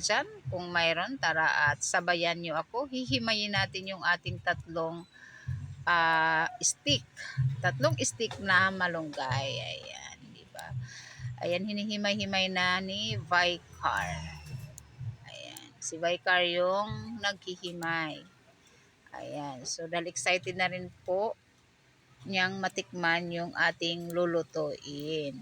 dyan? Kung mayroon, tara at sabayan nyo ako. Hihimayin natin yung ating tatlong ah, stick. Tatlong stick na malunggay. Ayan, di ba? Ayan, hinihimay-himay na ni Vicar. Ayan, si Vicar yung naghihimay. Ayan, so dahil excited na rin po niyang matikman yung ating lulutuin.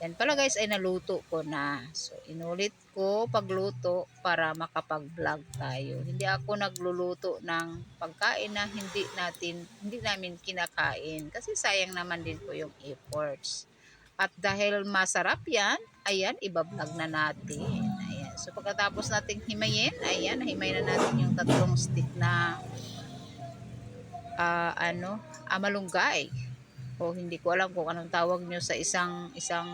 Yan pala guys ay naluto ko na. So inulit ko pagluto para makapag-vlog tayo. Hindi ako nagluluto ng pagkain na hindi natin hindi namin kinakain kasi sayang naman din po yung efforts. At dahil masarap yan, ayan, ibablog na natin. Ayan. So pagkatapos nating himayin, ayan, himay na natin yung tatlong stick na ah, ano, amalunggay o hindi ko alam kung anong tawag nyo sa isang isang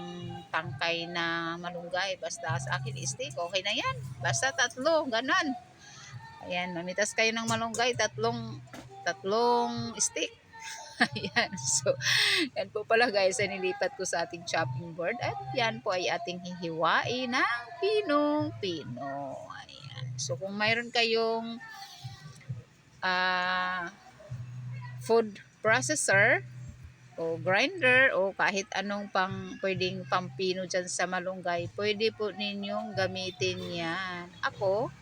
tangkay na malunggay. Basta sa akin steak okay na yan. Basta tatlo ganon. Ayan mamitas kayo ng malunggay tatlong tatlong stick ayan so yan po pala guys ay nilipat ko sa ating chopping board. At yan po ay ating hihiwain ng pinong pino ayan so kung mayroon kayong ah food processor o grinder o kahit anong pang pwedeng pampino dyan sa malunggay, pwede po ninyong gamitin yan. Ako,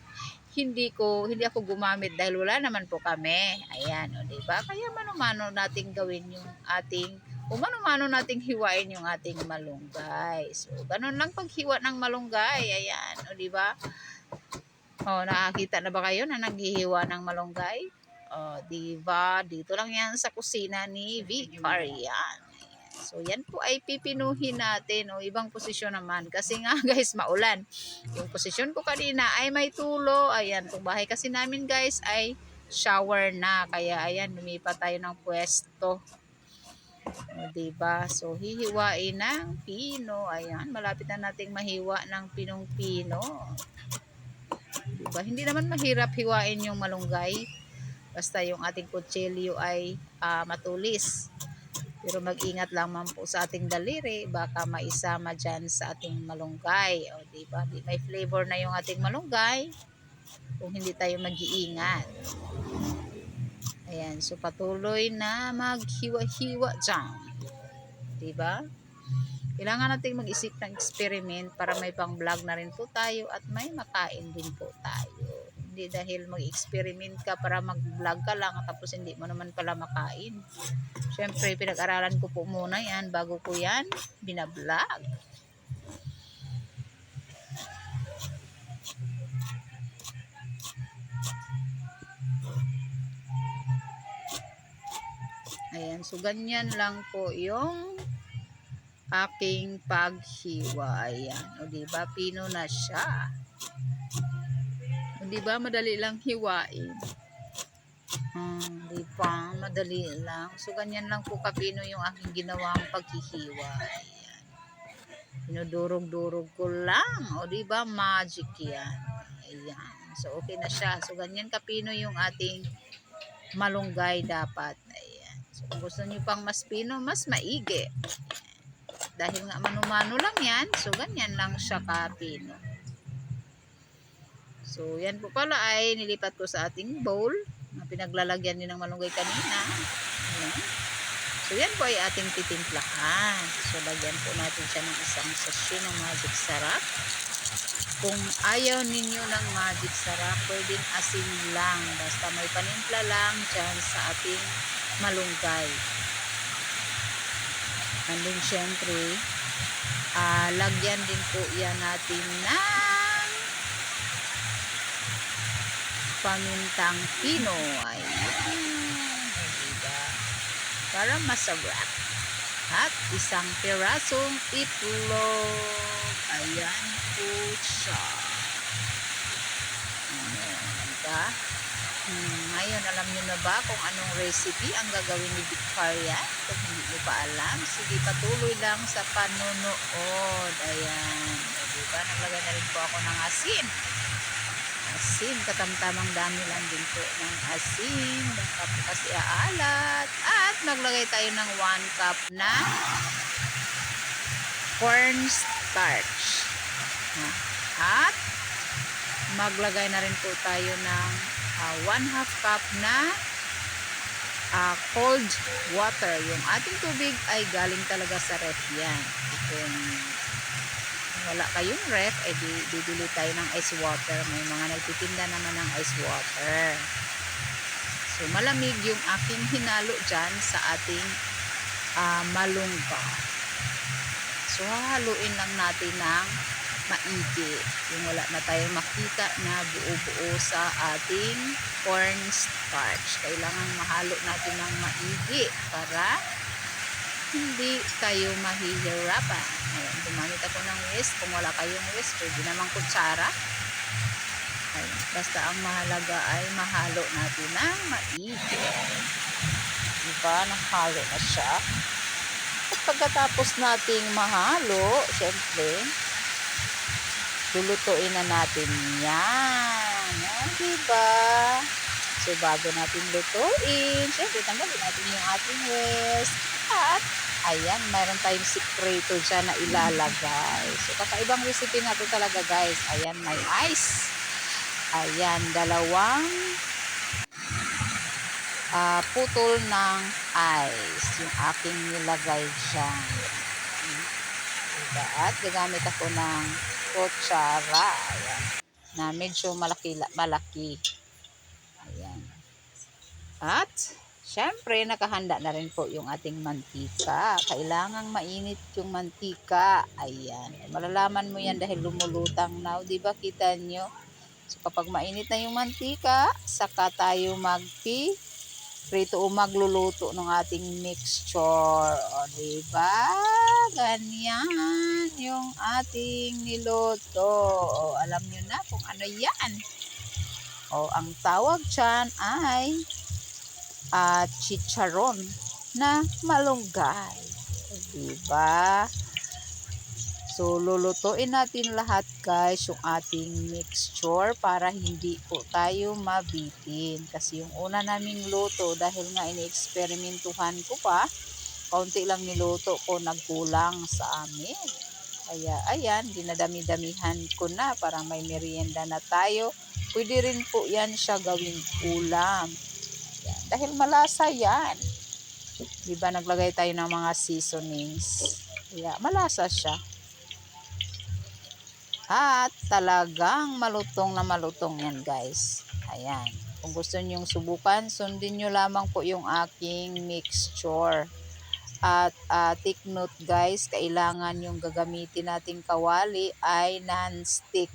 hindi ko hindi ako gumamit dahil wala naman po kami. Ayan, o di ba? Kaya mano-mano nating gawin yung ating o mano-mano nating hiwain yung ating malunggay. So, ganun lang paghiwa ng malunggay. Ayan, o di ba? O, nakakita na ba kayo na naghihiwa ng malunggay? Oh, di ba? Dito lang yan sa kusina ni Vicar. So, yan po ay pipinuhin natin o ibang posisyon naman. Kasi nga guys, maulan. Yung posisyon ko kanina ay may tulo. Ayan, itong bahay kasi namin guys ay shower na. Kaya ayan, lumipat tayo ng pwesto. O, diba? So, hihiwain ng pino. Ayan, malapit na nating mahiwa ng pinong-pino. Diba? Hindi naman mahirap hiwain yung malunggay. Basta yung ating kutsilyo ay ah, matulis. Pero mag-ingat lang man po sa ating daliri, baka maisama dyan sa ating malunggay. O, di ba? Di, may flavor na yung ating malunggay kung hindi tayo mag-iingat. Ayan, so patuloy na maghiwa-hiwa dyan. Di ba? Kailangan natin mag-isip ng experiment para may pang-vlog na rin po tayo at may makain din po tayo. Hindi dahil mag-experiment ka para mag-vlog ka lang tapos hindi mo naman pala makain. Siyempre, pinag-aralan ko po muna yan bago ko yan binablog. Ayan, so ganyan lang po yung aking paghiwa. Ayan, o diba, pino na siya. O diba, madali lang hiwain. Hmm, di ba? Madali lang. So, ganyan lang po kapino yung aking ginawang paghihiwa. Ayan. Pinudurog-durog ko lang. O, di ba? Magic yan. Ayan. So, okay na siya. So, ganyan kapino yung ating malunggay dapat. Ayan. So, kung gusto niyo pang mas pino, mas maigi. Dahil nga manumano lang yan, so ganyan lang siya kapino. So, yan po pala ay nilipat ko sa ating bowl na pinaglalagyan din ng malunggay kanina. Ayan. So, yan po ay ating titimplahan. So, lagyan po natin siya ng isang sachet ng magic sarap. Kung ayaw ninyo ng magic sarap, pwedeng asin lang. Basta may panimpla lang dyan sa ating malunggay. And then, syempre, ah, lagyan din po yan natin ng pamintang pino. Ayan. Diba? Para masarap. At isang pirasong itlog. Ayan po siya. Ayan. Diba? Hmm, ngayon, alam nyo na ba kung anong recipe ang gagawin ni Victoria? Kung hindi nyo pa alam, sige patuloy lang sa panunood. Ayan. Diba? Naglagay na rin po ako ng asin asin. Katamtamang dami lang din po ng asin. Baka po kasi aalat. At maglagay tayo ng 1 cup na corn starch. At maglagay na rin po tayo ng 1 half cup na ah, cold water. Yung ating tubig ay galing talaga sa ref yan. Kung wala kayong ref, di, bibili tayo ng ice water. May mga nagtitinda naman ng ice water. So, malamig yung aking hinalo dyan sa ating ah, malungga. So, haluin lang natin ng maigi. Yung wala na tayong makita na buo-buo sa ating corn starch. Kailangan mahalo natin ng maigi para hindi kayo mahihirapan. Ayan, gumamit ako ng whisk. Kung wala kayong whisk, pwede naman kutsara. Ayan, basta ang mahalaga ay mahalo natin ng maigi. Diba? Nahalo na siya. At pagkatapos nating mahalo, syempre, lulutuin na natin yan. Yan, diba? So, bago natin lutuin, syempre, tanggalin natin yung ating whisk. At, ayan, mayroon tayong sikreto dyan na ilalagay. So, kakaibang recipe na to talaga, guys. Ayan, may ice. Ayan, dalawang ah, putol ng ice. Yung aking nilagay dyan. Diba? At gagamit ako ng kutsara. Ayan. Na medyo malaki, malaki. At, syempre, nakahanda na rin po yung ating mantika. Kailangang mainit yung mantika. Ayan. Malalaman mo yan dahil lumulutang na. O, Diba, kita nyo? So, kapag mainit na yung mantika, saka tayo magpi prito o magluluto ng ating mixture. O, diba? Ganyan yung ating niluto. O, alam nyo na kung ano yan. O, ang tawag dyan ay ah, chicharon na malunggay. Diba? So, lulutuin natin lahat guys yung ating mixture para hindi po tayo mabitin. Kasi yung una naming luto dahil nga ini-experimentuhan ko pa, kaunti lang niluto ko nagkulang sa amin. Kaya ayan, dinadami-damihan ko na para may merienda na tayo. Pwede rin po yan siya gawing ulam. Dahil malasa yan. Diba naglagay tayo ng mga seasonings. Kaya malasa siya. At talagang malutong na malutong yan guys. Ayan. Kung gusto nyong subukan, sundin nyo lamang po yung aking mixture. At uh, take note guys, kailangan yung gagamitin nating kawali ay non-stick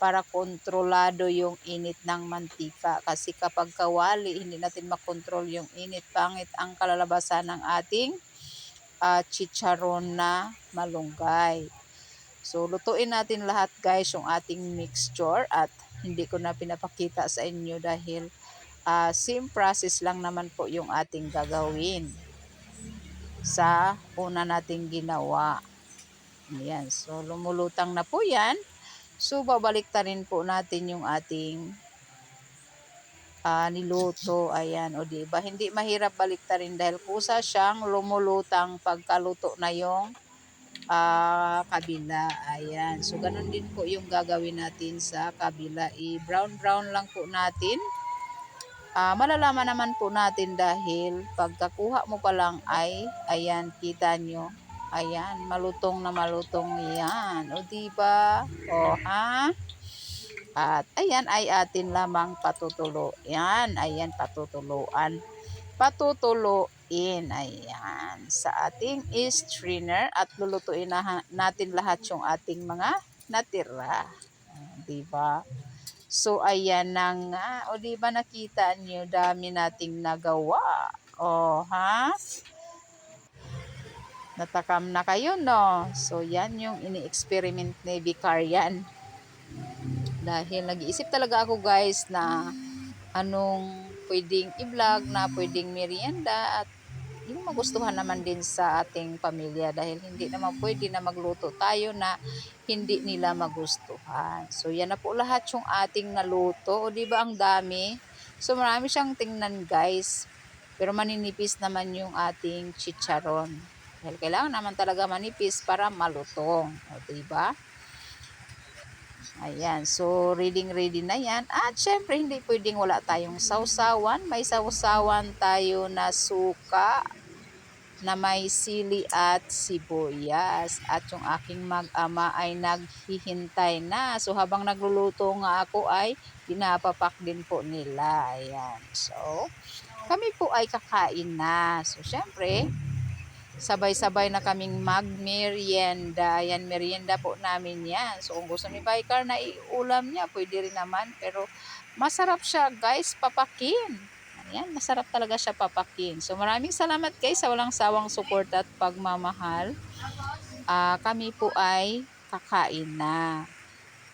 para kontrolado yung init ng mantika. Kasi kapag kawali, hindi natin makontrol yung init. Pangit ang kalalabasan ng ating uh, chicharon na malunggay. So, lutuin natin lahat guys yung ating mixture at hindi ko na pinapakita sa inyo dahil uh, same process lang naman po yung ating gagawin sa una nating ginawa. Ayan. So, lumulutang na po yan. So, babalik ta rin po natin yung ating uh, niluto. Ayan. O, diba? Hindi mahirap balik ta rin dahil kusa siyang lumulutang pagkaluto na yung uh, kabila. Ayan. So, ganun din po yung gagawin natin sa kabila. I-brown-brown lang po natin. Uh, malalaman naman po natin dahil pagkakuha mo pa lang ay, ayan, kita nyo. Ayan, malutong na malutong yan. O, diba? O, ha? At, ayan, ay atin lamang patutulo. Yan, ayan, patutuluan. Patutuloin. Ayan. Sa ating strainer at lulutuin na natin lahat yung ating mga natira. Diba? So, ayan na nga. O, diba nakita niyo dami nating nagawa. O, ha? Natakam na kayo, no? So, yan yung ini-experiment ni Vicarian. Dahil nag-iisip talaga ako, guys, na anong pwedeng i-vlog na pwedeng merienda at yung magustuhan naman din sa ating pamilya dahil hindi naman pwede na magluto tayo na hindi nila magustuhan. So yan na po lahat yung ating naluto. O di ba ang dami? So marami siyang tingnan guys. Pero maninipis naman yung ating chicharon. Dahil kailangan naman talaga manipis para malutong. O di ba? Ayan, so reading ready na yan. At syempre, hindi pwedeng wala tayong sausawan. May sausawan tayo na suka, na may sili at sibuyas. At yung aking mag-ama ay naghihintay na. So habang nagluluto nga ako ay pinapapak din po nila. Ayan. So kami po ay kakain na. So syempre, sabay-sabay na kaming mag-merienda. Ayan, merienda po namin yan. So kung gusto ni Baikar na iulam niya, pwede rin naman. Pero masarap siya guys, papakin. Ayan, masarap talaga siya papakin. So maraming salamat guys sa walang sawang support at pagmamahal. Ah, kami po ay kakain na.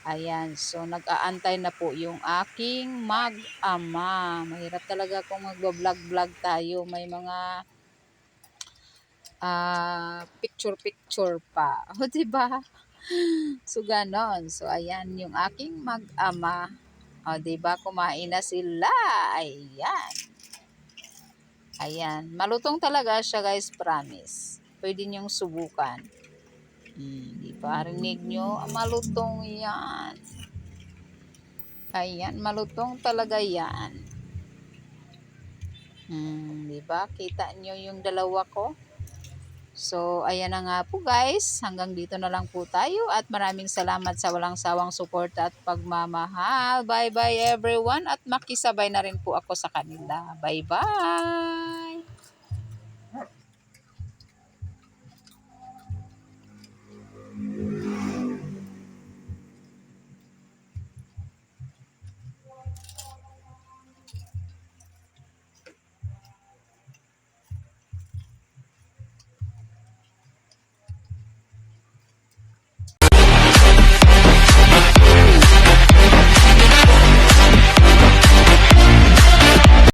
Ayan, so nag-aantay na po yung aking mag-ama. Mahirap talaga kung magbablog-vlog tayo. May mga ah picture-picture pa. O, diba? So, ganon. So, ayan yung aking mag-ama. O, diba? Kumain na sila. Ayan. Ayan. Malutong talaga siya, guys. Promise. Pwede niyong subukan. Hmm, di ba? Rinig nyo? Malutong yan. Ayan. Malutong talaga yan. Hmm, di ba? Kita nyo yung dalawa ko? So, ayan na nga po guys. Hanggang dito na lang po tayo at maraming salamat sa walang sawang support at pagmamahal. Bye-bye everyone at makisabay na rin po ako sa kanila. Bye-bye!